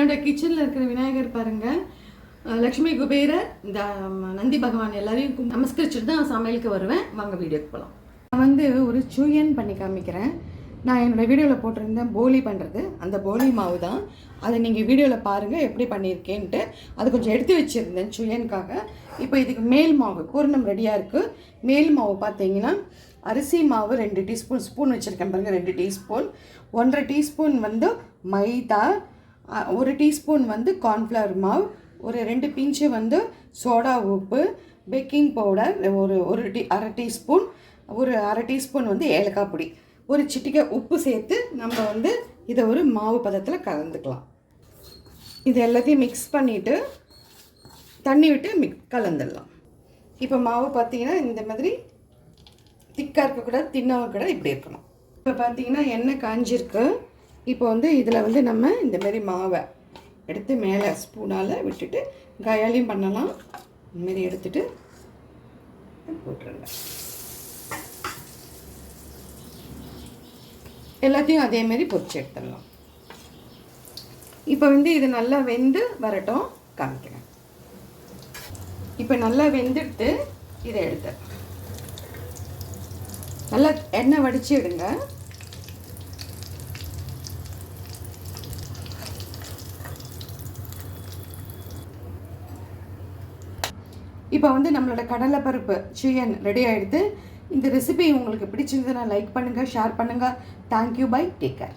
என்னோட கிச்சனில் இருக்கிற விநாயகர் பாருங்கள் லக்ஷ்மி குபேரர் இந்த நந்தி பகவான் எல்லாரையும் நமஸ்கரிச்சுட்டு தான் சமையலுக்கு வருவேன். வாங்க வீடியோக்கு போகலாம் நான் வந்து ஒரு சூயன் பண்ணி காமிக்கிறேன். நான் என்னோட வீடியோவில் போட்டிருந்தேன் போலி பண்ணுறது அந்த போலி மாவு தான் அதை நீங்கள் வீடியோவில் பாருங்கள் எப்படி பண்ணியிருக்கேன்ட்டு. அது கொஞ்சம் எடுத்து வச்சுருந்தேன் சுயனுக்காக. இப்போ இதுக்கு மேல் மாவு பூரணம் ரெடியாக இருக்குது மேல் மாவு பார்த்தீங்கன்னா அரிசி மாவு ரெண்டு டீஸ்பூன் ஸ்பூன் வச்சுருக்கேன் பாருங்கள் ரெண்டு டீஸ்பூன். ஒன்றரை டீஸ்பூன் வந்து மைதா ஒரு டீஸ்பூன் வந்து கார்ன்ஃப்ளவர் மாவு ஒரு ரெண்டு பிஞ்சு வந்து சோடா உப்பு பேக்கிங் பவுடர் ஒரு ஒரு டீ அரை டீஸ்பூன் ஒரு அரை டீஸ்பூன் வந்து ஏலக்காய் பொடி. ஒரு சிட்டிகை உப்பு சேர்த்து நம்ம வந்து இதை ஒரு மாவு பதத்தில் கலந்துக்கலாம். இது எல்லாத்தையும் மிக்ஸ் பண்ணிவிட்டு தண்ணி விட்டு மிக் கலந்துடலாம். இப்போ மாவு பார்த்தீங்கன்னா இந்த மாதிரி திக்காக இருக்கக்கூடாது தின்னாக இருக்கக்கூடாது இப்படி இருக்கணும். இப்போ பார்த்தீங்கன்னா எண்ணெய் காஞ்சிருக்கு. இப்போ வந்து இதில் வந்து நம்ம இந்தமாரி மாவை எடுத்து மேலே ஸ்பூனால் விட்டுட்டு காயாலையும் பண்ணலாம். இந்தமாரி எடுத்துட்டு போட்டுருங்க. எல்லாத்தையும் அதேமாரி பொறிச்சு எடுத்துடலாம். இப்போ வந்து இது நல்லா வெந்து வரட்டும். காமிக்கிறேன். இப்போ நல்லா வெந்துட்டு இதை எடுத்து நல்லா எண்ணெய் வடிச்சு எடுங்க. இப்போ வந்து நம்மளோட கடலைப்பருப்பு சியன் ரெடி ஆகிடுது இந்த ரெசிபி உங்களுக்கு பிடிச்சிருந்ததுன்னா லைக் பண்ணுங்கள் ஷேர் பண்ணுங்கள் தேங்க்யூ பை டேக் கேர்